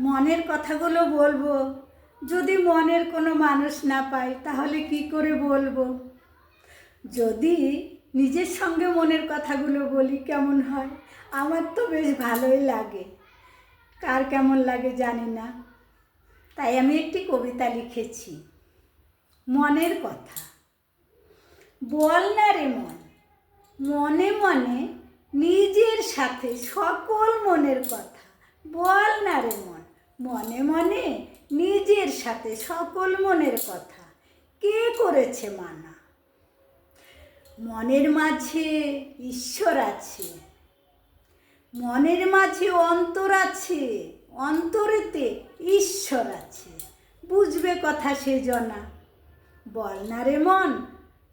মনের কথাগুলো বলব। যদি মনের কোনো মানুষ না পাই তাহলে কি করে বলব? যদি নিজের সঙ্গে মনের কথাগুলো বলি, কেমন হয়? আমার তো বেশ ভালোই লাগে। কার কেমন লাগে জানি না। তাই আমি একটি কবিতা লিখেছি। মনের কথা। বল না রে মন। মনে মনে নিজের সাথে সকল মনের কথা। বল না রে মন। মনে মনে নিজের সাথে সকল মনের কথা। কে করেছে মানা? মনের মাঝে ঈশ্বর আছে। মনের মাঝে অন্তর আছে। অন্তরেতে ঈশ্বর আছে। বুঝবে কথা সে জনা। বল না রে মন।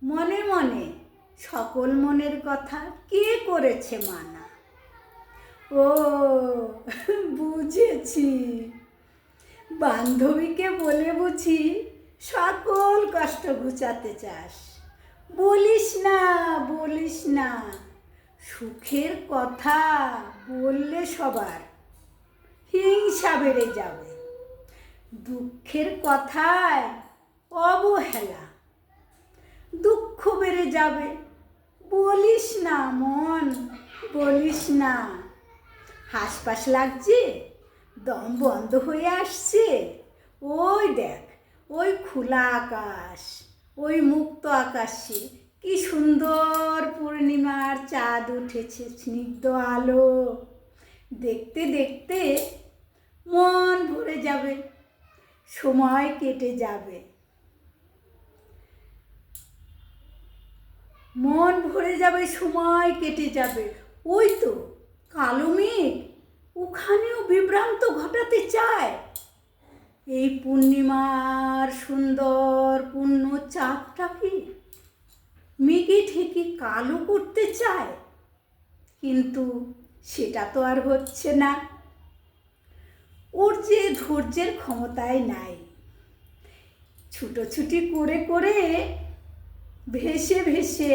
মনে মনে সকল মনের কথা কে করেছে মানা? ও, বুঝেছি। বান্ধবীকে বলে বুঝি সকল কষ্ট ঘুচাতে চাস। বলিস না বলিস না। সুখের কথা বললে সবার হিংসা বেড়ে যাবে। দুঃখের কথায় অবহেলা দুঃখ বেড়ে যাবে। বলিস না, মন, বলিস না। হাসপাস লাগছে, দম বন্ধ হয়ে আসছে। ওই দেখ, ওই খোলা আকাশ, ওই মুক্ত আকাশে কি সুন্দর পূর্ণিমার চাঁদ উঠেছে স্নিগ্ধ আলো। দেখতে দেখতে মন ভরে যাবে, সময় কেটে যাবে। মন ভরে যাবে, সময় কেটে যাবে। ওই তো কালো চায় এই পূর্ণিমার সুন্দর পূর্ণ চাঁদটা কি মেঘে ঠেকে কালো করতে চায়? কিন্তু সেটা তো আর হচ্ছে না। ওর যে ধৈর্যের ক্ষমতায় নাই। ছুটোছুটি করে করে ভেসে ভেসে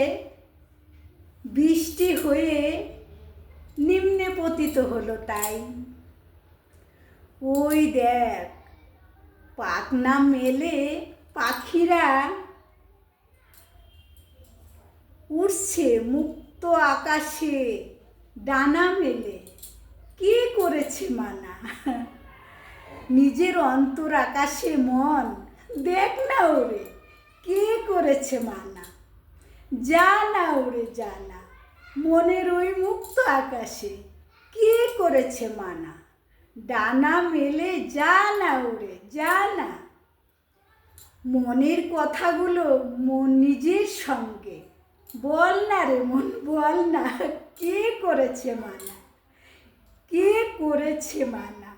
বৃষ্টি হয়ে নিম্নে পতিত হলো তাই। ওই দেখ? পাখনা মেলে পাখিরা উড়ছে মুক্ত আকাশে, ডানা মেলে। কে করেছে মানা? নিজের অন্তর আকাশে মন, দেখ না ওরে, কে করেছে মানা? যা না ওরে জানা মনের ওই মুক্ত আকাশে কে করেছে মানা? ডানা মেলে যা না ওরে যা না মনের কথাগুলো মন নিজের সঙ্গে। বল না রে মন, বল না। কে করেছে মানা? কে করেছে মানা?